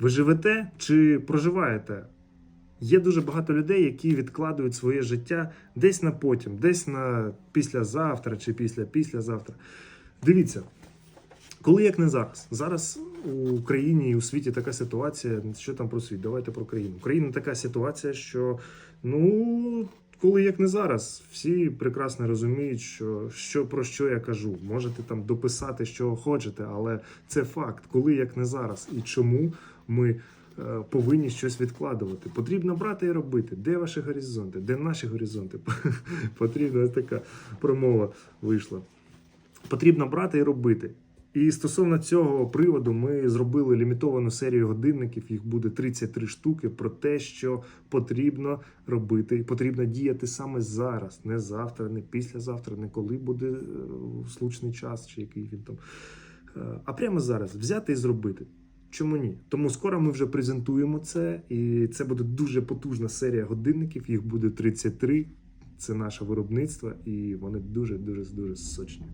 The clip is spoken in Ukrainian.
Ви живете чи проживаєте? Є дуже багато людей, які відкладують своє життя десь на потім, десь на післязавтра чи після післязавтра. Дивіться, коли як не зараз. Зараз у Україні і у світі така ситуація. Що там про світ? Давайте про країну. Україна така ситуація, що ну. Коли як не зараз, всі прекрасно розуміють, що, що про що я кажу. Можете там дописати, що хочете, але це факт, коли як не зараз. І чому ми е, повинні щось відкладувати? Потрібно брати і робити. Де ваші горизонти? Де наші горизонти? Потрібна така промова вийшла. Потрібно брати і робити. І стосовно цього приводу ми зробили лімітовану серію годинників. Їх буде 33 штуки про те, що потрібно робити, потрібно діяти саме зараз, не завтра, не післязавтра, не коли буде е, слушний час, чи який він там. Е, А прямо зараз взяти і зробити. Чому ні? Тому скоро ми вже презентуємо це, і це буде дуже потужна серія годинників. Їх буде 33. Це наше виробництво, і вони дуже дуже дуже сочні.